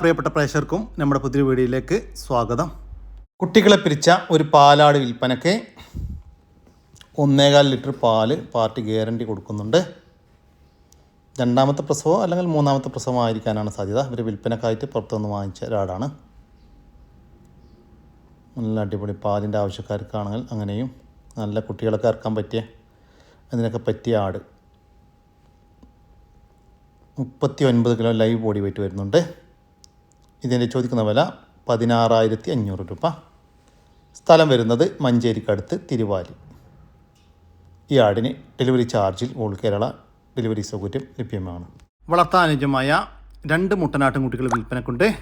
പ്രിയപ്പെട്ട പ്രേക്ഷകർക്കും നമ്മുടെ പുതിയ വീഡിയോയിലേക്ക് സ്വാഗതം. കുട്ടികളെ പിരിച്ച ഒരു പാലാട് വിൽപ്പനയ്ക്ക് ഒന്നേകാൽ ലിറ്റർ പാൽ പാർട്ടി ഗ്യാരണ്ടി കൊടുക്കുന്നുണ്ട്. രണ്ടാമത്തെ പ്രസവം അല്ലെങ്കിൽ മൂന്നാമത്തെ പ്രസവം ആയിരിക്കാനാണ് സാധ്യത. ഇവർ വിൽപ്പനക്കായിട്ട് പുറത്തുനിന്ന് വാങ്ങിച്ച ഒരാടാണ് നല്ല അടിപൊളി പാലിന്റെ ആവശ്യക്കാർക്കാണെങ്കിൽ അങ്ങനെയും നല്ല കുട്ടികളൊക്കെ ഇറക്കാൻ പറ്റിയ അതിനൊക്കെ പറ്റിയ ആട്. മുപ്പത്തി ഒൻപത് കിലോ ലൈവ് ബോഡി വെയിറ്റ് വരുന്നുണ്ട്. ഇതിന്റെ ചോദിക്കുന്ന വില പതിനാറായിരത്തി അഞ്ഞൂറ് രൂപ. സ്ഥലം വരുന്നത് മഞ്ചേരിക്കടുത്ത് തിരുവാലി. ഈ ആടിന് ഡെലിവറി ചാർജിൽ ഓൾ കേരള ഡെലിവറി സൗകര്യം ലഭ്യമാണ്. വളർത്താനുജമായ രണ്ട് മുട്ടനാട്ടും കുട്ടികൾ വിൽപ്പനക്കുണ്ട്.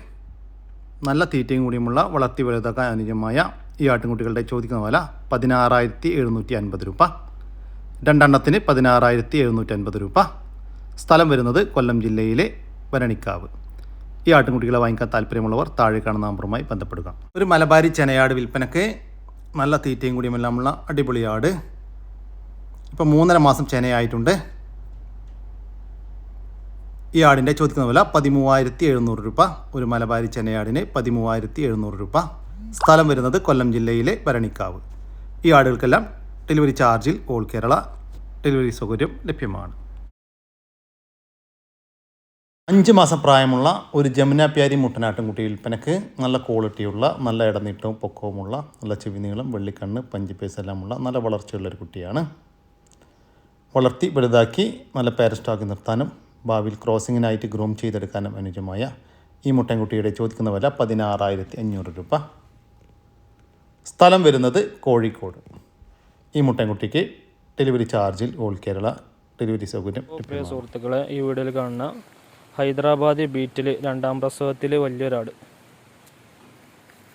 നല്ല തീറ്റയും കൂടിയുമുള്ള വളർത്തി വലുതാക്കാൻ അനുജമായ ഈ ആട്ടിൻകുട്ടികളുടെ ചോദിക്കുന്ന വില പതിനാറായിരത്തി എഴുന്നൂറ്റി അൻപത് രൂപ. രണ്ടെണ്ണത്തിന് പതിനാറായിരത്തി എഴുന്നൂറ്റി അൻപത് രൂപ. സ്ഥലം വരുന്നത് കൊല്ലം ജില്ലയിലെ വരണിക്കാവ്. ഈ ആട്ടിൻകുട്ടികളെ വാങ്ങിക്കാൻ താല്പര്യമുള്ളവർ താഴെ കാണുന്ന നമ്പറുമായി ബന്ധപ്പെടുക. ഒരു മലബാരി ചെനയാട് വിൽപ്പനക്ക് നല്ല തീറ്റയും കൂടിയുമെല്ലാമുള്ള അടിപൊളി ആട്. ഇപ്പോൾ മൂന്നര മാസം ചെനയായിട്ടുണ്ട്. ഈ ആടിന്റെ ചോദിക്കുന്ന വില പതിമൂവായിരത്തി എഴുന്നൂറ് രൂപ. ഒരു മലബാരി ചെനയാടിന് പതിമൂവായിരത്തി എഴുന്നൂറ് രൂപ. സ്ഥലം വരുന്നത് കൊല്ലം ജില്ലയിലെ ഭരണിക്കാവ് ഈ ആടുകൾക്കെല്ലാം ഡെലിവറി ചാർജിൽ ഓൾ കേരള. ഡെലിവറി സൗകര്യം ലഭ്യമാണ്. അഞ്ച് മാസം പ്രായമുള്ള ഒരു ജമുന പ്യാരി മുട്ടനാട്ടുംകുട്ടി വിൽപ്പനക്ക് നല്ല ക്വാളിറ്റിയുള്ള നല്ല ഇടനീട്ടവും പൊക്കവുമുള്ള നല്ല ചെവിനീളം വെള്ളിക്കണ്ണ് പഞ്ചിപ്പേസ് എല്ലാമുള്ള നല്ല വളർച്ചയുള്ളൊരു കുട്ടിയാണ്. വളർത്തി വലുതാക്കി നല്ല പാരസ്റ്റാക്കി നിർത്താനും ഭാവിയിൽ ക്രോസിങ്ങിനായിട്ട് ഗ്രൂം ചെയ്തെടുക്കാനും അനുജമായ ഈ മുട്ടൻകുട്ടിയുടെ ചോദിക്കുന്ന വില പതിനാറായിരത്തി അഞ്ഞൂറ് രൂപ. സ്ഥലം വരുന്നത് കോഴിക്കോട്. ഈ മുട്ടൻകുട്ടിക്ക് ഡെലിവറി ചാർജിൽ ഓൾ കേരള ഡെലിവറി സൗകര്യം സുഹൃത്തുക്കളെ ഈ വീഡിയോയിൽ കാണുന്ന ഹൈദരാബാദ് ബീറ്റിൽ രണ്ടാം പ്രസവത്തിൽ വലിയൊരാട്.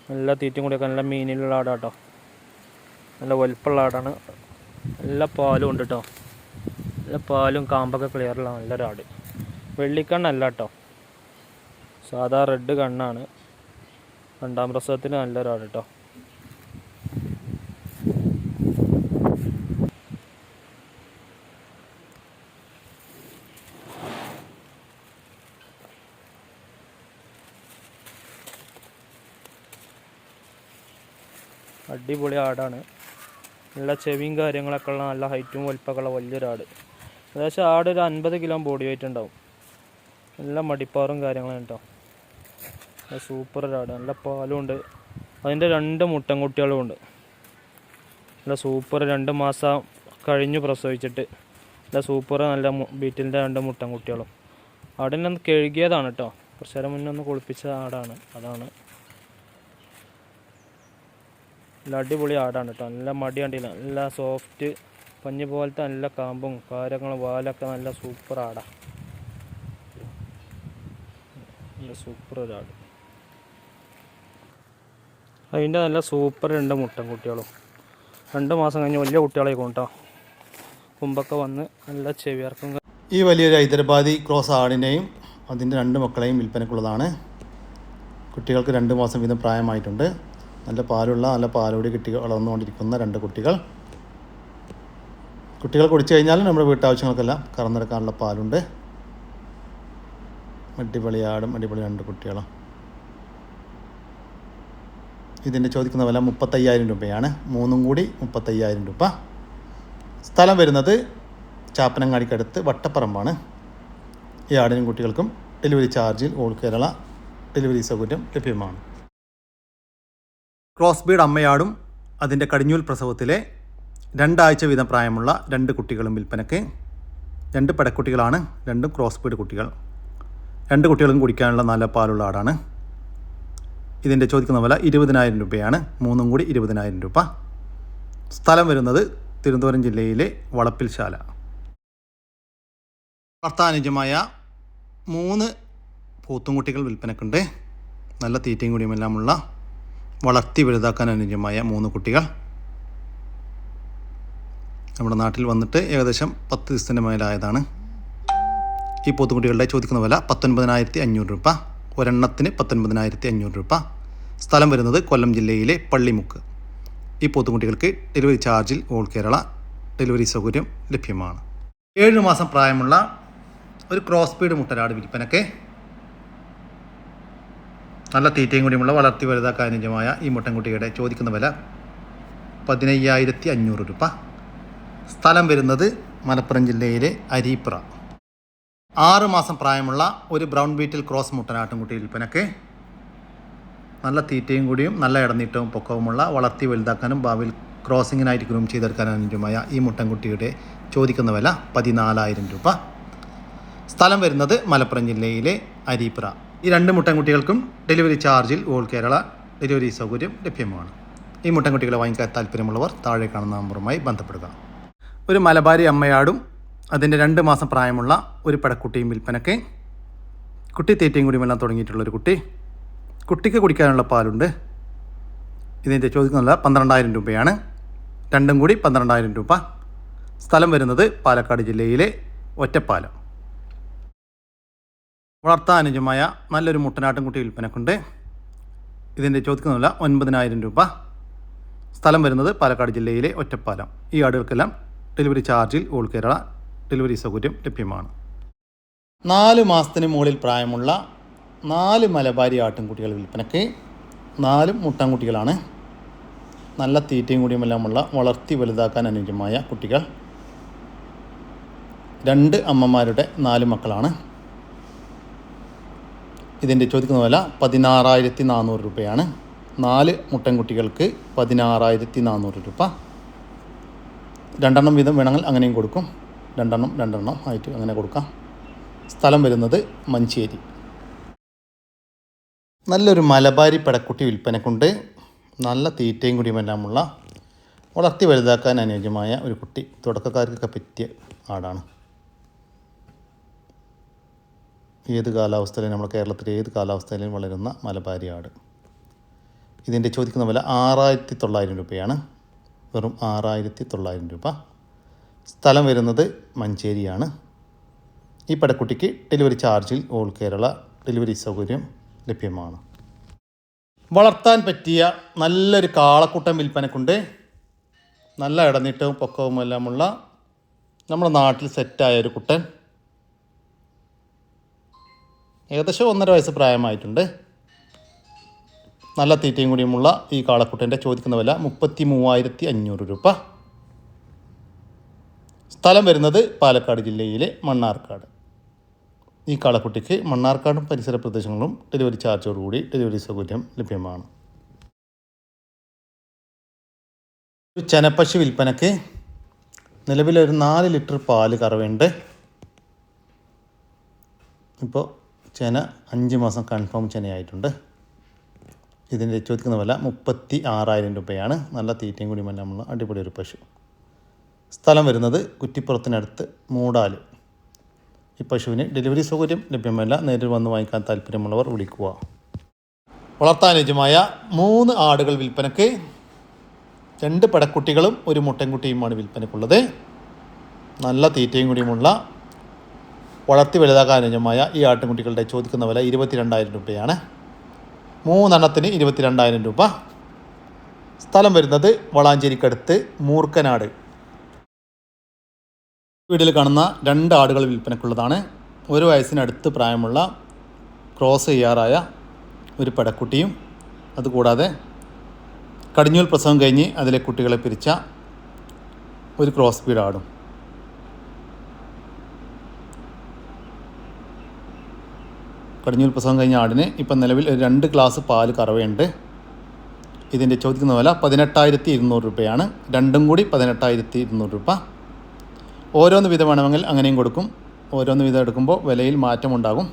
നല്ല തീറ്റയും കൂടിയൊക്കെ നല്ല മീനിലുള്ള ആടാട്ടോ. നല്ല വലുപ്പമുള്ള ആടാണ്. നല്ല പാലും ഉണ്ട് കേട്ടോ നല്ല പാലും കാമ്പൊക്കെ ക്ലിയറുള്ള നല്ലൊരാട്. വെള്ളിക്കണ്ണല്ല കേട്ടോ സാധാ റെഡ് കണ്ണാണ്. രണ്ടാം പ്രസവത്തിന് നല്ലൊരാട് കേട്ടോ അടിപൊളി ആടാണ്. നല്ല ചെവിയും കാര്യങ്ങളൊക്കെ ഉള്ള നല്ല ഹൈറ്റും വലിപ്പമൊക്കെയുള്ള വലിയൊരു വലിയൊരാട് ഏകദേശം ആട് ഒരു അൻപത് കിലോ ബോഡി വെയിറ്റ് ഉണ്ടാവും. നല്ല മടിപ്പാറും കാര്യങ്ങളും കേട്ടോ. സൂപ്പർ ഒരാട് നല്ല പാലും ഉണ്ട്. അതിന്റെ രണ്ട് മുട്ടൻകുട്ടികളും ഉണ്ട്. നല്ല സൂപ്പർ രണ്ട് മാസം കഴിഞ്ഞു പ്രസവിച്ചിട്ട്. നല്ല സൂപ്പർ നല്ല ബീറ്റിന്റെ രണ്ട് മുട്ടൻകുട്ടികളും ആടിനെ ഒന്ന് കഴുകിയതാണ് കേട്ടോ. കുറച്ച് നേരം മുന്നേ ഒന്ന് കുളിപ്പിച്ച ആടാണ്. അതാണ്. നല്ല അടിപൊളി ആടാണ് കേട്ടോ നല്ല മടി നല്ല സോഫ്റ്റ് പഞ്ഞ് പോലത്തെ നല്ല കാമ്പും കാര്യങ്ങളും വാലൊക്കെ നല്ല സൂപ്പർ ആടാ. നല്ല സൂപ്പർ ഒരാട് അതിന്റെ നല്ല സൂപ്പർ രണ്ട് മുട്ടൻ കുട്ടികളും. രണ്ട് മാസം കഴിഞ്ഞ് വലിയ കുട്ടികളെ കൊണ്ടോ കുമ്പൊക്കെ വന്ന് നല്ല ചെവിയർക്കും ഈ വലിയൊരു ഹൈദരാബാദി ക്രോസ് ആടിനെയും അതിന്റെ രണ്ട് മക്കളെയും വിൽപ്പനക്കുള്ളതാണ് കുട്ടികൾക്ക് രണ്ട് മാസം വീതം പ്രായമായിട്ടുണ്ട്. നല്ല പാലുള്ള നല്ല പാലോടി കിട്ടി വളർന്നുകൊണ്ടിരിക്കുന്ന രണ്ട് കുട്ടികൾ. കുട്ടികൾ കുടിച്ചു കഴിഞ്ഞാൽ നമ്മുടെ വീട്ടാവശ്യങ്ങൾക്കെല്ലാം കറന്നെടുക്കാനുള്ള പാലുണ്ട്. അടിപൊളി ആടും അടിപൊളി രണ്ട് കുട്ടികളും. ഇതിന്റെ ചോദിക്കുന്ന വില മുപ്പത്തയ്യായിരം രൂപയാണ്. മൂന്നും കൂടി മുപ്പത്തയ്യായിരം രൂപ. സ്ഥലം വരുന്നത് ചാപ്പനങ്ങാടിക്കടുത്ത് വട്ടപ്പറമ്പാണ്. ഈ ആടിനും കുട്ടികൾക്കും ഡെലിവറി ചാർജിൽ ഓൾ കേരള ഡെലിവറി സൗകര്യം ലഭ്യമാണ്. ക്രോസ് ബീഡ് അമ്മയാടും അതിന്റെ കടിഞ്ഞൂൽ പ്രസവത്തിലെ രണ്ടാഴ്ച വീതം പ്രായമുള്ള രണ്ട് കുട്ടികളും വിൽപ്പനയ്ക്ക്. രണ്ട് പടക്കുട്ടികളാണ് രണ്ടും ക്രോസ് ബീഡ് കുട്ടികൾ. രണ്ട് കുട്ടികളും കുടിക്കാനുള്ള നല്ല പാലുള്ള ആടാണ്. ഇതിന്റെ ചോദിക്കുന്ന വില ഇരുപതിനായിരം രൂപയാണ് മൂന്നും കൂടി ഇരുപതിനായിരം രൂപ. സ്ഥലം വരുന്നത് തിരുവനന്തപുരം ജില്ലയിലെ വളപ്പിൽശാല ഭർത്താനുജമായ മൂന്ന് പോത്തുംകുട്ടികൾ വിൽപ്പനക്കുണ്ട് നല്ല തീറ്റയും കൂടിയുമെല്ലാമുള്ള വളർത്തി വലുതാക്കാൻ അനുയോജ്യമായ മൂന്ന് കുട്ടികൾ. നമ്മുടെ നാട്ടിൽ വന്നിട്ട് ഏകദേശം പത്ത് ദിവസത്തിന്റെ മേലായതാണ്. ഈ പോത്തുകുട്ടികളുടെ ചോദിക്കുന്ന വില പത്തൊൻപതിനായിരത്തി അഞ്ഞൂറ് രൂപ. ഒരെണ്ണത്തിന് പത്തൊൻപതിനായിരത്തി അഞ്ഞൂറ് രൂപ. സ്ഥലം വരുന്നത് കൊല്ലം ജില്ലയിലെ പള്ളിമുക്ക്. ഈ പോത്തുകുട്ടികൾക്ക് ഡെലിവറി ചാർജിൽ ഓൾ കേരള ഡെലിവറി സൗകര്യം ലഭ്യമാണ്. ഏഴ് മാസം പ്രായമുള്ള ഒരു ക്രോസ് ബീഡ് മുട്ടനാട് വിൽപ്പനക്ക് നല്ല തീറ്റയും കൂടിയുമുള്ള വളർത്തി വലുതാക്കാൻ അനുജമായ ഈ മുട്ടൻകുട്ടിയുടെ ചോദിക്കുന്ന വില പതിനയ്യായിരത്തി അഞ്ഞൂറ് രൂപ. സ്ഥലം വരുന്നത് മലപ്പുറം ജില്ലയിലെ അരീപ്ര. ആറ് മാസം പ്രായമുള്ള ഒരു ബ്രൗൺ ബീറ്റിൽ ക്രോസ് മുട്ടനാട്ടുംകുട്ടി വിൽപ്പനക്ക് നല്ല തീറ്റയും കൂടിയും നല്ല ഇടനീട്ടവും പൊക്കവുമുള്ള വളർത്തി വലുതാക്കാനും ഭാവിയിൽ ക്രോസിങ്ങിനായിട്ട് ഗ്രൂം ചെയ്തെടുക്കാൻ അനുജമായ ഈ മുട്ടൻകുട്ടിയുടെ ചോദിക്കുന്ന വില പതിനാലായിരം രൂപ. സ്ഥലം വരുന്നത് മലപ്പുറം ജില്ലയിലെ അരീപ്ര. ഈ രണ്ട് മുട്ടൻകുട്ടികൾക്കും ഡെലിവറി ചാർജിൽ ഓൾ കേരള ഡെലിവറി സൗകര്യം ലഭ്യമാണ്. ഈ മുട്ടൻകുട്ടികളെ വാങ്ങിക്കാൻ താല്പര്യമുള്ളവർ താഴെ കാണുന്ന നമ്പറുമായി ബന്ധപ്പെടുക. ഒരു മലബാരി അമ്മയാടും അതിന്റെ രണ്ട് മാസം പ്രായമുള്ള ഒരു പടക്കുട്ടിയും വിൽപ്പനയ്ക്ക് കുട്ടി തീറ്റയും കൂടി കൂടിയുമെല്ലാം തുടങ്ങിയിട്ടുള്ളൊരു കുട്ടി കുട്ടിക്ക് കുടിക്കാനുള്ള പാലുണ്ട്. ഇതിന്റെ ചോദിക്കുന്ന പന്ത്രണ്ടായിരം രൂപയാണ്. രണ്ടും കൂടി പന്ത്രണ്ടായിരം രൂപ. സ്ഥലം വരുന്നത് പാലക്കാട് ജില്ലയിലെ ഒറ്റപ്പാലം. വളർത്താൻ അനുജമായ നല്ലൊരു മുട്ടനാട്ടുംകുട്ടി വിൽപ്പനക്കുണ്ട്. ഇതിന്റെ ചോദിക്കുന്നില്ല ഒൻപതിനായിരം രൂപ. സ്ഥലം വരുന്നത് പാലക്കാട് ജില്ലയിലെ ഒറ്റപ്പാലം. ഈ ആടുകൾക്കെല്ലാം ഡെലിവറി ചാർജിൽ ഓൾ കേരള ഡെലിവറി സൗകര്യം ലഭ്യമാണ്. നാല് മാസത്തിന് മുകളിൽ പ്രായമുള്ള നാല് മലബാരി ആട്ടിൻകുട്ടികൾ വിൽപ്പനയ്ക്ക് നാലും മുട്ടാൻകുട്ടികളാണ് നല്ല തീറ്റയും കൂടിയുമെല്ലാമുള്ള വളർത്തി വലുതാക്കാൻ അനുയോജ്യമായ കുട്ടികൾ. രണ്ട് അമ്മമാരുടെ നാല് മക്കളാണ്. ഇതിന്റെ ചോദിക്കുന്ന വില പതിനാറായിരത്തി നാനൂറ് രൂപയാണ്. നാല് മുട്ടൻകുട്ടികൾക്ക് പതിനാറായിരത്തി നാനൂറ് രൂപ. രണ്ടെണ്ണം വീതം വേണമെങ്കിൽ അങ്ങനെയും കൊടുക്കും. രണ്ടെണ്ണം രണ്ടെണ്ണം ആയിട്ട് അങ്ങനെ കൊടുക്കാം. സ്ഥലം വരുന്നത് മഞ്ചേരി. നല്ലൊരു മലബാരി പടക്കുട്ടി വിൽപ്പനക്കുണ്ട്. നല്ല തീറ്റയും കുടിയുമെല്ലാമുള്ള വളർത്തി വലുതാക്കാൻ അനുയോജ്യമായ ഒരു കുട്ടി. തുടക്കക്കാർക്കൊക്കെ പറ്റിയ ആടാണ്. ഏത് കാലാവസ്ഥയിലും നമ്മുടെ കേരളത്തിലെ ഏത് കാലാവസ്ഥയിലും വളരുന്ന മലബാരിയാട്. ഇതിന്റെ ചോദിക്കുന്ന വില ആറായിരത്തി തൊള്ളായിരം രൂപയാണ്. വെറും ആറായിരത്തി തൊള്ളായിരം രൂപ. സ്ഥലം വരുന്നത് മഞ്ചേരിയാണ്. ഈ പടക്കുട്ടിക്ക് ഡെലിവറി ചാർജിൽ ഓൾ കേരള ഡെലിവറി സൗകര്യം ലഭ്യമാണ്. വളർത്താൻ പറ്റിയ നല്ലൊരു കാളക്കൂട്ടം വിൽപ്പനക്കുണ്ട്. നല്ല ഇടനീട്ടവും പൊക്കവും എല്ലാമുള്ള നമ്മുടെ നാട്ടിൽ സെറ്റായ ഒരു കുട്ടൻ. ഏകദേശം ഒന്നര വയസ്സ് പ്രായമായിട്ടുണ്ട്. നല്ല തീറ്റയും കൂടിയുമുള്ള ഈ കാളക്കുട്ടന്റെ ചോദിക്കുന്ന വില മുപ്പത്തി മൂവായിരത്തി അഞ്ഞൂറ് രൂപ. സ്ഥലം വരുന്നത് പാലക്കാട് ജില്ലയിലെ മണ്ണാർക്കാട്. ഈ കാളക്കുട്ടിക്ക് മണ്ണാർക്കാടും പരിസര പ്രദേശങ്ങളും ഡെലിവറി ചാർജോടുകൂടി ഡെലിവറി സൗകര്യം ലഭ്യമാണ്. ഒരു ചെനപ്പശു വിൽപ്പനയ്ക്ക് നിലവിലൊരു നാല് ലിറ്റർ പാൽ കറവുണ്ട് ഇപ്പോൾ ചെന അഞ്ച് മാസം കൺഫേം ചെനയായിട്ടുണ്ട്. ഇതിന്റെ ചോദിക്കുന്ന വില മുപ്പത്തി ആറായിരം രൂപയാണ്. നല്ല തീറ്റയും കൂടി നമ്മൾ അടിപൊളി ഒരു പശു. സ്ഥലം വരുന്നത് കുറ്റിപ്പുറത്തിനടുത്ത് മൂടാൽ. ഈ പശുവിന് ഡെലിവറി സൗകര്യം ലഭ്യമല്ല. നേരിൽ വന്ന് വാങ്ങിക്കാൻ താല്പര്യമുള്ളവർ വിളിക്കുക. വളർത്താനുജമായ മൂന്ന് ആടുകൾ വിൽപ്പനയ്ക്ക് രണ്ട് പടക്കുട്ടികളും ഒരു മുട്ടൻകുട്ടിയുമാണ് വിൽപ്പനയ്ക്കുള്ളത്. നല്ല തീറ്റയും കൂടിയുമുള്ള വളർത്തി വലുതാക്കാൻ അനുജമായ ഈ ആട്ടിൻകുട്ടികളുടെ ചോദിക്കുന്ന വില ഇരുപത്തിരണ്ടായിരം രൂപയാണ്. മൂന്നെണ്ണത്തിന് ഇരുപത്തിരണ്ടായിരം രൂപ. സ്ഥലം വരുന്നത് വളാഞ്ചേരിക്കടുത്ത് മൂർക്കനാട്. വീട്ടിൽ കാണുന്ന രണ്ട് ആടുകൾ വിൽപ്പനക്കുള്ളതാണ് ഒരു വയസ്സിനടുത്ത് പ്രായമുള്ള ക്രോസ് ചെയ്യാറായ ഒരു പെടക്കുട്ടിയും അതുകൂടാതെ കടിഞ്ഞൂൽ പ്രസവം കഴിഞ്ഞ് അതിലെ കുട്ടികളെ പിരിച്ച ഒരു ക്രോസ് ബീഡ് ആടും. കടിഞ്ഞൂൽ പ്രസവം കഴിഞ്ഞ ആടിന് ഇപ്പം നിലവിൽ രണ്ട് ഗ്ലാസ് പാൽ കറവയുണ്ട്. ഇതിന്റെ ചോദിക്കുന്ന വില പതിനെട്ടായിരത്തി ഇരുന്നൂറ് രൂപയാണ്. രണ്ടും കൂടി പതിനെട്ടായിരത്തി ഇരുന്നൂറ് രൂപ. ഓരോന്ന് വിധം വേണമെങ്കിൽ അങ്ങനെയും കൊടുക്കും. ഓരോന്ന് വിധം എടുക്കുമ്പോൾ വിലയിൽ മാറ്റമുണ്ടാകും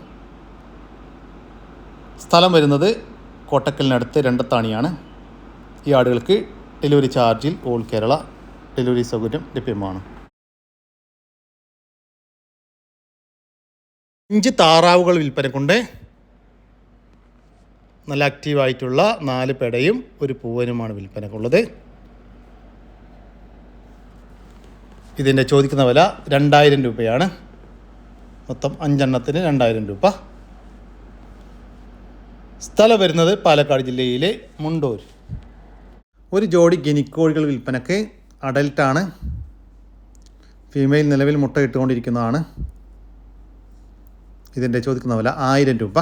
സ്ഥലം വരുന്നത് കോട്ടക്കലിനടുത്ത് രണ്ടത്താണിയാണ്. ഈ ആടുകൾക്ക് ഡെലിവറി ചാർജിൽ ഓൾ കേരള. ഡെലിവറി സൗകര്യം ലഭ്യമാണ്. അഞ്ച് താറാവുകൾ വിൽപ്പനക്കുണ്ട് നല്ല ആക്റ്റീവായിട്ടുള്ള നാല് പെടയും ഒരു പൂവനുമാണ് വിൽപ്പനക്കുള്ളത് ഇതിന്റെ ചോദിക്കുന്ന വില രണ്ടായിരം രൂപയാണ്. മൊത്തം അഞ്ചെണ്ണത്തിന് രണ്ടായിരം രൂപ. സ്ഥലം വരുന്നത് പാലക്കാട് ജില്ലയിലെ മുണ്ടൂർ. ഒരു ജോഡി ഗിനിക്കോഴികൾ വിൽപ്പനക്ക് അഡൽട്ടാണ് ഫീമെയിൽ നിലവിൽ മുട്ട ഇട്ടുകൊണ്ടിരിക്കുന്നതാണ്. ഇതിന്റെ ചോദിക്കുന്ന വില ആയിരം രൂപ.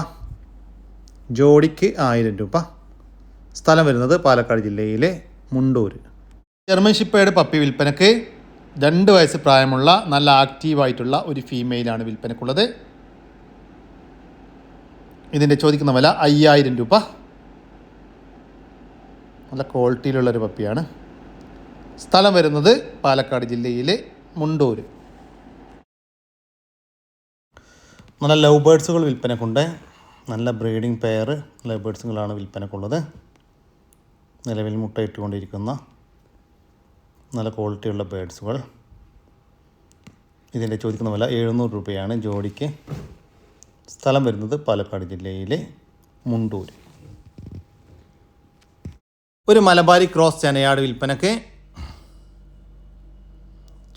ജോഡിക്ക് ആയിരം രൂപ. സ്ഥലം വരുന്നത് പാലക്കാട് ജില്ലയിലെ മുണ്ടൂർ ജർമ്മൻ ഷിപ്പയുടെ പപ്പി വിൽപ്പനക്ക് രണ്ട് വയസ്സ് പ്രായമുള്ള നല്ല ആക്റ്റീവായിട്ടുള്ള ഒരു ഫീമെയിലാണ് വിൽപ്പനക്കുള്ളത്. ഇതിന്റെ ചോദിക്കുന്ന വില അയ്യായിരം രൂപ. നല്ല ക്വാളിറ്റിയിലുള്ളൊരു പപ്പിയാണ്. സ്ഥലം വരുന്നത് പാലക്കാട് ജില്ലയിലെ മുണ്ടൂർ നല്ല ലവ് ബേഡ്സുകൾ വിൽപ്പനക്കുണ്ട്. നല്ല ബ്രീഡിംഗ് പെയർ ലവ് ബേഡ്സുകളാണ് വിൽപ്പനക്കുള്ളത്. നിലവിൽ മുട്ടയിട്ടുകൊണ്ടിരിക്കുന്ന നല്ല ക്വാളിറ്റിയുള്ള ബേഡ്സുകൾ ഇതിന്റെ ചോദിക്കുന്ന വില എഴുന്നൂറ് രൂപയാണ്. ജോഡിക്ക് സ്ഥലം വരുന്നത് പാലക്കാട് ജില്ലയിലെ മുണ്ടൂർ ഒരു മലബാരി ക്രോസ് ചെനയാട് വിൽപ്പനക്ക്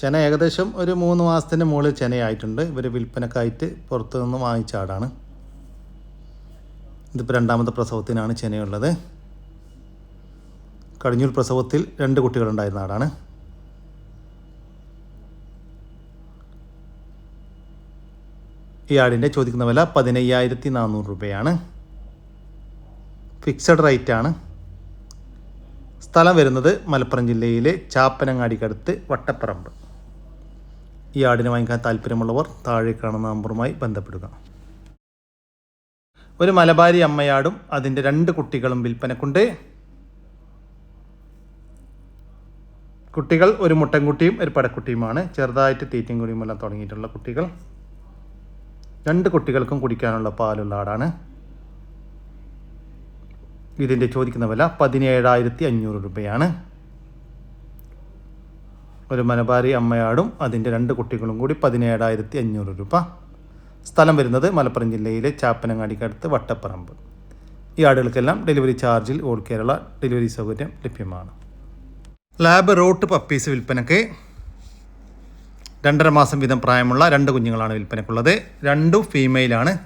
ചെന ഏകദേശം ഒരു മൂന്ന് മാസത്തിന്റെ മുകളിൽ ചെനയായിട്ടുണ്ട്. ഇവർ വിൽപ്പനക്കായിട്ട് പുറത്തു നിന്ന് വാങ്ങിച്ച ആടാണ്. ഇതിപ്പോൾ രണ്ടാമത്തെ പ്രസവത്തിനാണ് ചെനയുള്ളത്. കടിഞ്ഞൂൽ പ്രസവത്തിൽ രണ്ട് കുട്ടികളുണ്ടായിരുന്ന ആടാണ്. ഈ ആടിന്റെ ചോദിക്കുന്ന വില പതിനയ്യായിരത്തി നാനൂറ് രൂപയാണ്. ഫിക്സഡ് റേറ്റ് ആണ് സ്ഥലം വരുന്നത് മലപ്പുറം ജില്ലയിലെ ചാപ്പനങ്ങാടിക്കടുത്ത് വട്ടപ്പറമ്പ്. ഈ ആടിനെ വാങ്ങിക്കാൻ താല്പര്യമുള്ളവർ താഴെ കാണുന്ന നമ്പറുമായി ബന്ധപ്പെടുക. ഒരു മലബാരി അമ്മയാടും അതിന്റെ രണ്ട് കുട്ടികളും വിൽപ്പനക്കുണ്ട്. കുട്ടികൾ ഒരു മുട്ടൻകുട്ടിയും ഒരു പടക്കുട്ടിയുമാണ്. ചെറുതായിട്ട് തീറ്റയും കുടിയുമെല്ലാം തുടങ്ങിയിട്ടുള്ള കുട്ടികൾ. രണ്ട് കുട്ടികൾക്കും കുടിക്കാനുള്ള പാലുള്ള ആടാണ്. ഇതിന്റെ ചോദിക്കുന്ന വില പതിനേഴായിരത്തി അഞ്ഞൂറ് രൂപയാണ്. ഒരു മലബാരി അമ്മയാടും അതിന്റെ രണ്ട് കുട്ടികളും കൂടി പതിനേഴായിരത്തി അഞ്ഞൂറ് രൂപ. സ്ഥലം വരുന്നത് മലപ്പുറം ജില്ലയിലെ ചാപ്പനങ്ങാടിക്കടുത്ത് വട്ടപ്പറമ്പ്. ഈ ആടുകൾക്കെല്ലാം ഡെലിവറി ചാർജിൽ ഓൾ കേരള ഡെലിവറി സൗകര്യം ലഭ്യമാണ്. ലാബ് റോട്ട് പപ്പീസ് വിൽപ്പനയ്ക്ക് രണ്ടര മാസം വീതം പ്രായമുള്ള രണ്ട് കുഞ്ഞുങ്ങളാണ് വിൽപ്പനയ്ക്കുള്ളത് രണ്ടും ഫീമെയിലാണ്.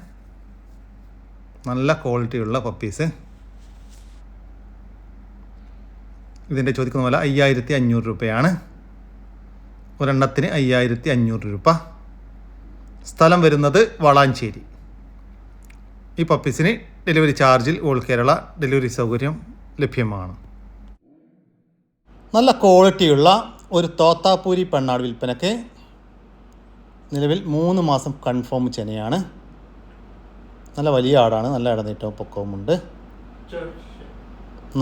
നല്ല ക്വാളിറ്റിയുള്ള പപ്പീസ്. ഇതിന്റെ ചോദിക്കുന്ന വില അയ്യായിരത്തി അഞ്ഞൂറ് രൂപയാണ്. ഒരെണ്ണത്തിന് അയ്യായിരത്തി അഞ്ഞൂറ് രൂപ. സ്ഥലം വരുന്നത് വളാഞ്ചേരി. ഈ പപ്പീസിന് ഡെലിവറി ചാർജിൽ ഓൾ കേരള ഡെലിവറി സൗകര്യം ലഭ്യമാണ്. നല്ല ക്വാളിറ്റിയുള്ള ഒരു തോത്താപ്പൂരി പെണ്ണാട് വിൽപ്പനയ്ക്ക് നിലവിൽ മൂന്ന് മാസം കൺഫേം ചെനയാണ്. നല്ല വലിയ ആടാണ് നല്ല ഇടനീട്ടവും പൊക്കവുമുണ്ട്.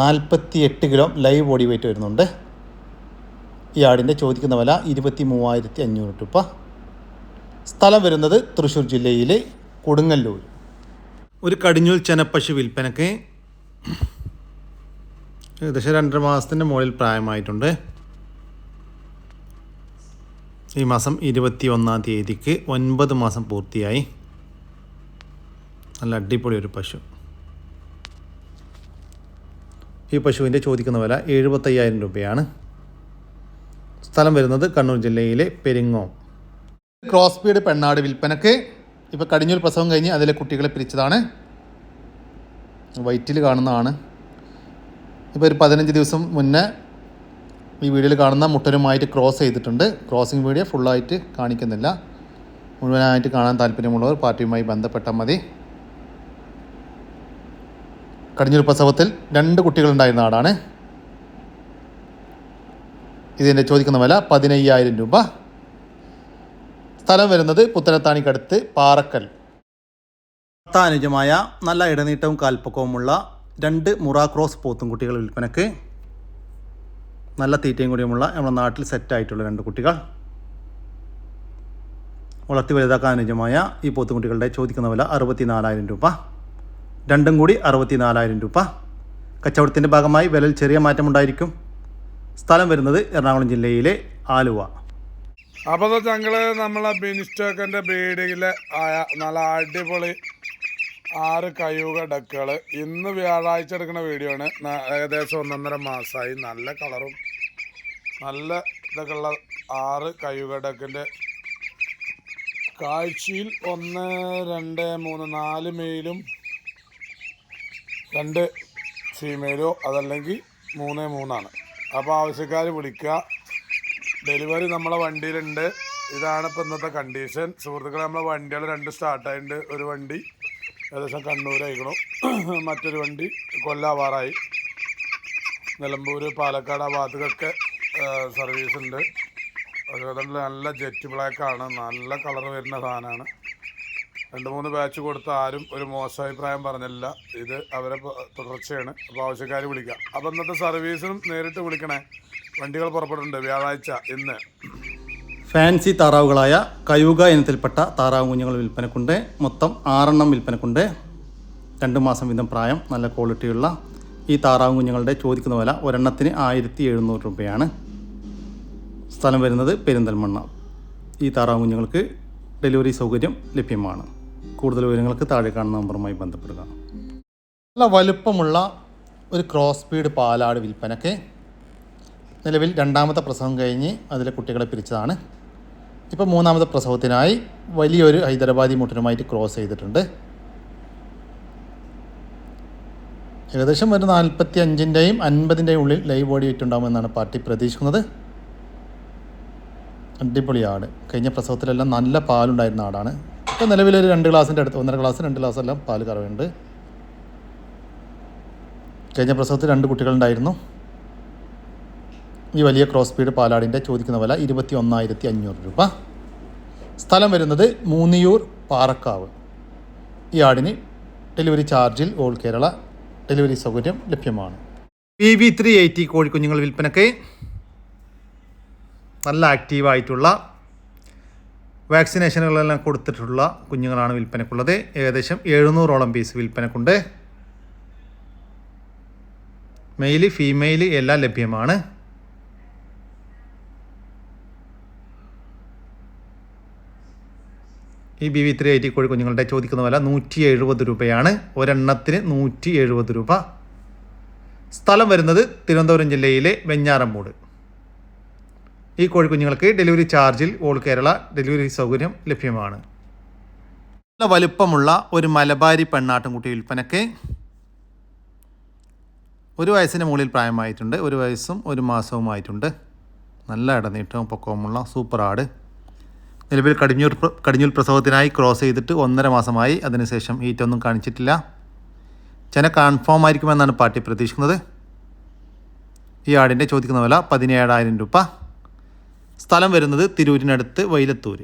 നാൽപ്പത്തി എട്ട് കിലോ ലൈവ് ബോഡി വെയിറ്റ് വരുന്നുണ്ട്. ആടിന്റെ ചോദിക്കുന്ന വില ഇരുപത്തി മൂവായിരത്തി അഞ്ഞൂറ് രൂപ. സ്ഥലം വരുന്നത് തൃശ്ശൂർ ജില്ലയിലെ കൊടുങ്ങല്ലൂർ. ഒരു കടിഞ്ഞൂൽ ചെനപ്പശു വിൽപ്പനക്ക് ഏകദേശം രണ്ടര മാസത്തിന്റെ മുകളിൽ പ്രായമായിട്ടുണ്ട്. ഈ മാസം ഇരുപത്തി ഒന്നാം തീയതിക്ക് ഒൻപത് മാസം പൂർത്തിയായി. നല്ല അടിപൊളി ഒരു പശു. ഈ പശുവിന്റെ ചോദിക്കുന്ന വില എഴുപത്തയ്യായിരം രൂപയാണ്. സ്ഥലം വരുന്നത് കണ്ണൂർ ജില്ലയിലെ പെരിങ്ങോം. ക്രോസ് ബീഡ് പെണ്ണാട് വിൽപ്പനക്ക് ഇപ്പോൾ കടിഞ്ഞൂൽ പ്രസവം കഴിഞ്ഞ് അതിലെ കുട്ടികളെ പിരിച്ചതാണ്. വൈറ്റിൽ കാണുന്നതാണ്. ഇപ്പോൾ ഒരു പതിനഞ്ച് ദിവസം മുന്നേ ഈ വീഡിയോയിൽ കാണുന്ന മുട്ടനുമായിട്ട് ക്രോസ് ചെയ്തിട്ടുണ്ട്. ക്രോസിംഗ് വീഡിയോ ഫുള്ളായിട്ട് കാണിക്കുന്നില്ല. മുഴുവനായിട്ട് കാണാൻ താല്പര്യമുള്ളവർ പാർട്ടിയുമായി ബന്ധപ്പെട്ടാൽ മതി. കടിഞ്ഞൂർ പ്രസവത്തിൽ രണ്ട് കുട്ടികളുണ്ടായിരുന്ന ആടാണ്. ഇതിന്റെ ചോദിക്കുന്ന വില പതിനയ്യായിരം രൂപ. സ്ഥലം വരുന്നത് പുത്തനത്താണിക്കടുത്ത് പാറക്കൽ. അനുജമായ നല്ല ഇടനീട്ടവും കാൽപ്പക്കവുമുള്ള രണ്ട് മുറ ക്രോസ് പോത്തും കുട്ടികൾ വിൽപ്പനക്ക്. നല്ല തീറ്റയും കൂടിയുമുള്ള നമ്മുടെ നാട്ടിൽ സെറ്റായിട്ടുള്ള രണ്ട് കുട്ടികൾ. വളർത്തി വലുതാക്കാൻ അനുജമായ ഈ പോത്തുകുട്ടികളുടെ ചോദിക്കുന്ന വില അറുപത്തി നാലായിരം രൂപ. രണ്ടും കൂടി അറുപത്തി നാലായിരം രൂപ. കച്ചവടത്തിന്റെ ഭാഗമായി വിലയിൽ ചെറിയ മാറ്റമുണ്ടായിരിക്കും. സ്ഥലം വരുന്നത് എറണാകുളം ജില്ലയിലെ ആലുവ. അപ്പോൾ ഞങ്ങൾ നമ്മളെ ബിനിസ്റ്റോക്കന്റെ ബീഡിയിൽ ആയ നല്ല അടിപൊളി ആറ് കയ്യൂക ഡക്കുകൾ ഇന്ന് വ്യാഴാഴ്ച എടുക്കുന്ന വീഡിയോ ആണ്. ഏകദേശം ഒന്നൊന്നര മാസമായി നല്ല കളറും നല്ല ഇതൊക്കെ ഉള്ള ആറ് കയ്യൂക ഡക്കിന്റെ കാഴ്ചയിൽ ഒന്ന് രണ്ട് മൂന്ന് നാല് മെയിലും രണ്ട് ഫീമെയിലോ അതല്ലെങ്കിൽ മൂന്ന് മൂന്നാണ്. അപ്പോൾ ആവശ്യക്കാർ വിളിക്കുക ഡെലിവറി നമ്മളെ വണ്ടിയിലുണ്ട്. ഇതാണ് ഇപ്പം ഇന്നത്തെ കണ്ടീഷൻ സുഹൃത്തുക്കളെ നമ്മളെ വണ്ടികൾ രണ്ട് സ്റ്റാർട്ടായിട്ടുണ്ട് ഒരു വണ്ടി ഏകദേശം കണ്ണൂരായിക്കണം. മറ്റൊരു വണ്ടി കൊല്ലാവാറായി. നിലമ്പൂർ പാലക്കാട് ആ ഭാഗത്തേക്കൊക്കെ സർവീസ് ഉണ്ട്. അതുപോലെ നല്ല ജെറ്റ് ബ്ലാക്കാണ് നല്ല കളർ വരുന്ന സാധനമാണ്. രണ്ട് മൂന്ന് ബാച്ച് കൊടുത്ത ആരും ഒരു മോശം അഭിപ്രായം പറഞ്ഞില്ല. ഇത് അവരെ തുടർച്ചയാണ്. അപ്പോൾ ആവശ്യക്കാർ വിളിക്കാം. അപ്പോൾ ഇന്നത്തെ സർവീസിനും നേരിട്ട് വിളിക്കണേ. വണ്ടികൾ പുറപ്പെടുന്നുണ്ട് വ്യാഴാഴ്ച ഇന്ന്. ഫാൻസി താറാവുകളായ കയുക ഇനത്തിൽപ്പെട്ട താറാവ് കുഞ്ഞുങ്ങൾ വിൽപ്പനക്കുണ്ട്. മൊത്തം ആറെണ്ണം വിൽപ്പനക്കുണ്ട്. രണ്ട് മാസം വീതം പ്രായം നല്ല ക്വാളിറ്റിയുള്ള ഈ താറാവ് കുഞ്ഞുങ്ങളുടെ ചോദിക്കുന്ന വില ഒരെണ്ണത്തിന് ആയിരത്തി എഴുന്നൂറ് രൂപയാണ്. സ്ഥലം വരുന്നത് പെരിന്തൽമണ്ണ. ഈ താറാവ് കുഞ്ഞുങ്ങൾക്ക് ഡെലിവറി സൗകര്യം ലഭ്യമാണ്. കൂടുതൽ വിവരങ്ങൾക്ക് താഴെ കാണുന്ന നമ്പറുമായി ബന്ധപ്പെടുക. നല്ല വലുപ്പമുള്ള ഒരു ക്രോസ് സ്പീഡ് പാലാട് വിൽപ്പനയ്ക്ക് നിലവിൽ രണ്ടാമത്തെ പ്രസവം കഴിഞ്ഞ് അതിലെ കുട്ടികളെ പിരിച്ചതാണ്. ഇപ്പോൾ മൂന്നാമത്തെ പ്രസവത്തിനായി വലിയൊരു ഹൈദരാബാദി മുട്ടനുമായിട്ട് ക്രോസ് ചെയ്തിട്ടുണ്ട്. ഏകദേശം ഒരു നാൽപ്പത്തി അഞ്ചിന്റെയും അൻപതിന്റെയും ഉള്ളിൽ ലൈവ് ബോഡി വിറ്റുണ്ടാകുമെന്നാണ് പാർട്ടി പ്രതീക്ഷിക്കുന്നത്. അടിപൊളി ആട്. കഴിഞ്ഞ പ്രസവത്തിലെല്ലാം നല്ല പാലുണ്ടായിരുന്ന ആടാണ്. ഇപ്പോൾ നിലവിലൊരു രണ്ട് ഗ്ലാസിന്റെ അടുത്ത് ഒന്നര ഗ്ലാസ് രണ്ട് ഗ്ലാസ് എല്ലാം പാൽ കറവുണ്ട്. കഴിഞ്ഞ പ്രസവത്തിൽ രണ്ട് കുട്ടികളുണ്ടായിരുന്നു. ഈ വലിയ ക്രോസ് സ്പീഡ് പാലാടിന്റെ ചോദിക്കുന്ന വില ഇരുപത്തി ഒന്നായിരത്തി അഞ്ഞൂറ് രൂപ. സ്ഥലം വരുന്നത് മൂന്നിയൂർ പാറക്കാവ്. ഈ ആടിന് ഡെലിവറി ചാർജിൽ ഓൾ കേരള ഡെലിവറി സൗകര്യം ലഭ്യമാണ്. പി വി ത്രീ എയ്റ്റി കോഴിക്കുഞ്ഞുങ്ങൾ വിൽപ്പനയ്ക്ക് നല്ല ആക്റ്റീവായിട്ടുള്ള വാക്സിനേഷനുകളെല്ലാം കൊടുത്തിട്ടുള്ള കുഞ്ഞുങ്ങളാണ് വിൽപ്പനക്കുള്ളത്. ഏകദേശം എഴുന്നൂറോളം പീസ് വിൽപ്പനക്കുണ്ട്. മെയിൽ ഫീമെയിൽ എല്ലാം ലഭ്യമാണ്. ഈ ബി വി ത്രീ എയ്റ്റി കോഴി കുഞ്ഞുങ്ങളുടെ ചോദിക്കുന്ന വില നൂറ്റി എഴുപത് രൂപയാണ്. ഒരെണ്ണത്തിന് നൂറ്റി എഴുപത് രൂപ. സ്ഥലം വരുന്നത് തിരുവനന്തപുരം ജില്ലയിലെ വെഞ്ഞാറമ്മൂട്. ഈ കോഴിക്കുഞ്ഞുങ്ങൾക്ക് ഡെലിവറി ചാർജിൽ ഓൾ കേരള ഡെലിവറി സൗകര്യം ലഭ്യമാണ്. നല്ല വലുപ്പമുള്ള ഒരു മലബാരി പെണ്ണാട്ടുംകുട്ടി വിൽപ്പനയ്ക്ക് ഒരു വയസ്സിന് മുകളിൽ പ്രായമായിട്ടുണ്ട് ഒരു വയസ്സും ഒരു മാസവുമായിട്ടുണ്ട്. നല്ല ഇടനീട്ടവും പൊക്കവുമുള്ള സൂപ്പർ ആട്. നിലവിൽ കടിഞ്ഞൂർ കടിഞ്ഞൂൽ പ്രസവത്തിനായി ക്രോസ് ചെയ്തിട്ട് ഒന്നര മാസമായി അതിനുശേഷം ഹീറ്റൊന്നും കാണിച്ചിട്ടില്ല. ചെന കൺഫേം ആയിരിക്കുമെന്നാണ് പാർട്ടി പ്രതീക്ഷിക്കുന്നത്. ഈ ആടിന്റെ ചോദിക്കുന്ന വില പതിനേഴായിരം രൂപ. സ്ഥലം വരുന്നത് തിരൂരിനടുത്ത് വൈലത്തൂർ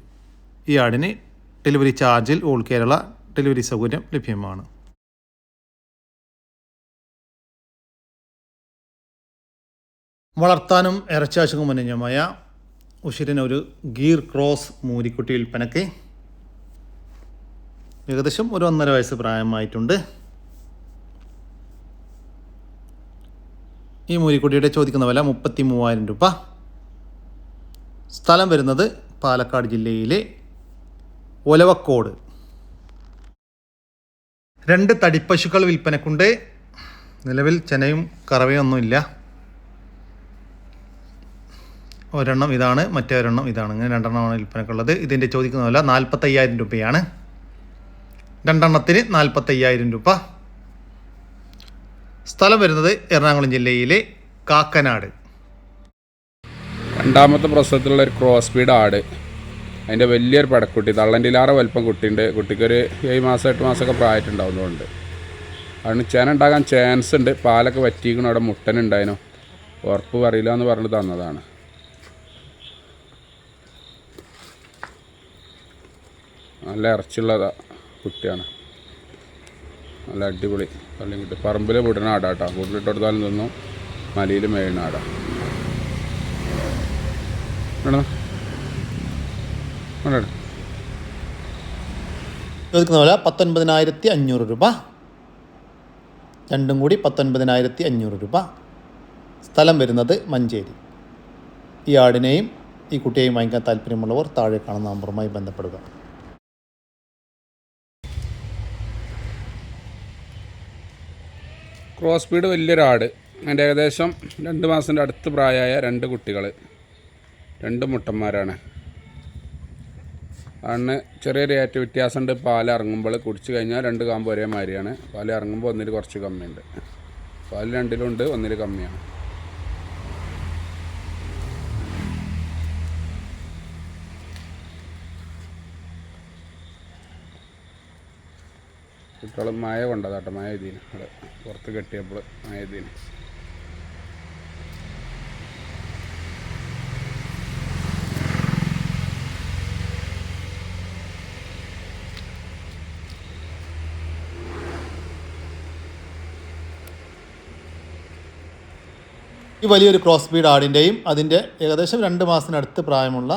ഈ ആടിന് ഡെലിവറി ചാർജിൽ ഓൾ കേരള ഡെലിവറി സൗകര്യം ലഭ്യമാണ്. വളർത്താനും ഇറച്ചാശുക്കും അനുയോജ്യമായ ഉഷിരിന് ഒരു ഗീർ ക്രോസ് മൂരിക്കുട്ടി വിൽപ്പനക്ക് ഏകദേശം ഒരു ഒന്നര വയസ്സ് പ്രായമായിട്ടുണ്ട്. ഈ മൂരിക്കുട്ടിയുടെ ചോദിക്കുന്ന വില മുപ്പത്തി മൂവായിരം രൂപ. സ്ഥലം വരുന്നത് പാലക്കാട് ജില്ലയിലെ ഒലവക്കോട്. രണ്ട് തടിപ്പശുക്കൾ വിൽപ്പനക്കുണ്ട്. നിലവിൽ ചെനയും കറവയൊന്നുമില്ല ഒരെണ്ണം ഇതാണ് മറ്റേ ഒരെണ്ണം ഇതാണ്. ഇങ്ങനെ രണ്ടെണ്ണമാണ് വിൽപ്പനക്കുള്ളത്. ഇതിന്റെ ചോദിക്കുന്ന വില നാൽപ്പത്തയ്യായിരം രൂപയാണ്. രണ്ടെണ്ണത്തിന് നാൽപ്പത്തയ്യായിരം രൂപ. സ്ഥലം വരുന്നത് എറണാകുളം ജില്ലയിലെ കാക്കനാട്. രണ്ടാമത്തെ പ്രസവത്തിലുള്ള ഒരു ക്രോസ് സ്പീഡ് ആട്. അതിന്റെ വലിയൊരു പടക്കുട്ടി തള്ളന്റിലാറെ വലിപ്പം കുട്ടിയുണ്ട്. കുട്ടിക്കൊരു ഏഴ് മാസം എട്ട് മാസമൊക്കെ പ്രായമായിട്ടുണ്ടാവുന്നതുകൊണ്ട്. അതിന് ചേന ഉണ്ടാകാൻ ചാൻസ് ഉണ്ട്. പാലൊക്കെ വറ്റിക്കണം അവിടെ മുട്ടനുണ്ടായിരുന്നു ഉറപ്പ് പറയില്ല എന്ന് പറഞ്ഞ് തന്നതാണ്. നല്ല ഇറച്ചിയുള്ള കുട്ടിയാണ്. നല്ല അടിപൊളി. തള്ളിയും കുട്ടി. പറമ്പിൽ വിടുന്ന ആടാട്ടോ. കൂടുതലിട്ട് കൊടുത്താലും തിന്നും. മലയിൽ മേയുന്ന ആടാ. വേണം വേണ്ട ചോദിക്കുന്ന പോലെ പത്തൊൻപതിനായിരത്തി അഞ്ഞൂറ് രൂപ. രണ്ടും കൂടി പത്തൊൻപതിനായിരത്തി അഞ്ഞൂറ് രൂപ. സ്ഥലം വരുന്നത് മഞ്ചേരി. ഈ ആടിനെയും ഈ കുട്ടിയെയും വാങ്ങിക്കാൻ താല്പര്യമുള്ളവർ താഴെ കാണുന്ന നമ്പറുമായി ബന്ധപ്പെടുക. ക്രോസ് സ്പീഡ് വലിയൊരാട്. അതിന്റെ ഏകദേശം രണ്ട് മാസത്തിന്റെ അടുത്ത് പ്രായമായ രണ്ട് കുട്ടികൾ രണ്ട് മുട്ടന്മാരാണ്. ആണ് ചെറിയൊരു ഏറ്റ വ്യത്യാസമുണ്ട് പാൽ ഇറങ്ങുമ്പോൾ കുടിച്ച് കഴിഞ്ഞാൽ രണ്ട് കാമ്പ് ഒരേ മാതിരിയാണ്. പാൽ ഇറങ്ങുമ്പോൾ ഒന്നിൽ കുറച്ച് കമ്മിയുണ്ട്. പാൽ രണ്ടിലുണ്ട് ഒന്നിൽ കമ്മിയാണ്. കുട്ടികൾ മായ കൊണ്ടതാട്ടോ മായ ഇതിന് പുറത്ത് കെട്ടിയപ്പോൾ മായ ഇതിന് ഈ വലിയൊരു ക്രോസ് ബീഡ് ആടിന്റെയും അതിന്റെ ഏകദേശം രണ്ട് മാസത്തിനടുത്ത് പ്രായമുള്ള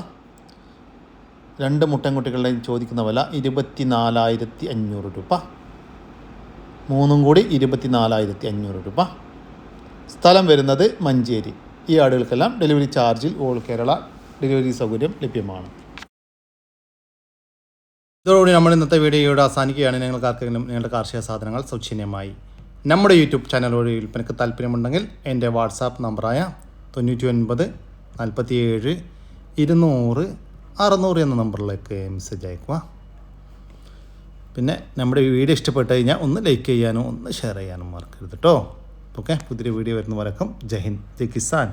രണ്ട് മുട്ടൻകുട്ടികളുടെയും ചോദിക്കുന്ന വില ഇരുപത്തി നാലായിരത്തി അഞ്ഞൂറ് രൂപ. മൂന്നും കൂടി ഇരുപത്തി നാലായിരത്തി അഞ്ഞൂറ് രൂപ. സ്ഥലം വരുന്നത് മഞ്ചേരി. ഈ ആടുകൾക്കെല്ലാം ഡെലിവറി ചാർജിൽ ഓൾ കേരള ഡെലിവറി സൗകര്യം ലഭ്യമാണ്. ഇതോടുകൂടി നമ്മൾ ഇന്നത്തെ വീഡിയോയുടെ അവസാനിക്കുകയാണ്. നിങ്ങൾക്ക് ആർക്കെങ്കിലും നിങ്ങളുടെ കാർഷിക സാധനങ്ങൾ സൗജന്യമായി നമ്മുടെ യൂട്യൂബ് ചാനൽ വഴി വിൽപ്പനയ്ക്ക് താല്പര്യമുണ്ടെങ്കിൽ എന്റെ വാട്സാപ്പ് നമ്പറായ തൊണ്ണൂറ്റി ഒൻപത് നാൽപ്പത്തി ഏഴ് ഇരുന്നൂറ് അറുന്നൂറ് എന്ന നമ്പറിലേക്ക് മെസ്സേജ് അയക്കുക. പിന്നെ നമ്മുടെ വീഡിയോ ഇഷ്ടപ്പെട്ട് കഴിഞ്ഞാൽ ഒന്ന് ലൈക്ക് ചെയ്യാനും ഒന്ന് ഷെയർ ചെയ്യാനും മറക്കരുത് കേട്ടോ ഓക്കെ പുതിയൊരു വീഡിയോ വരുന്ന വരക്കം ജയ് ഹിന്ദ് ജയ് കിസാൻ.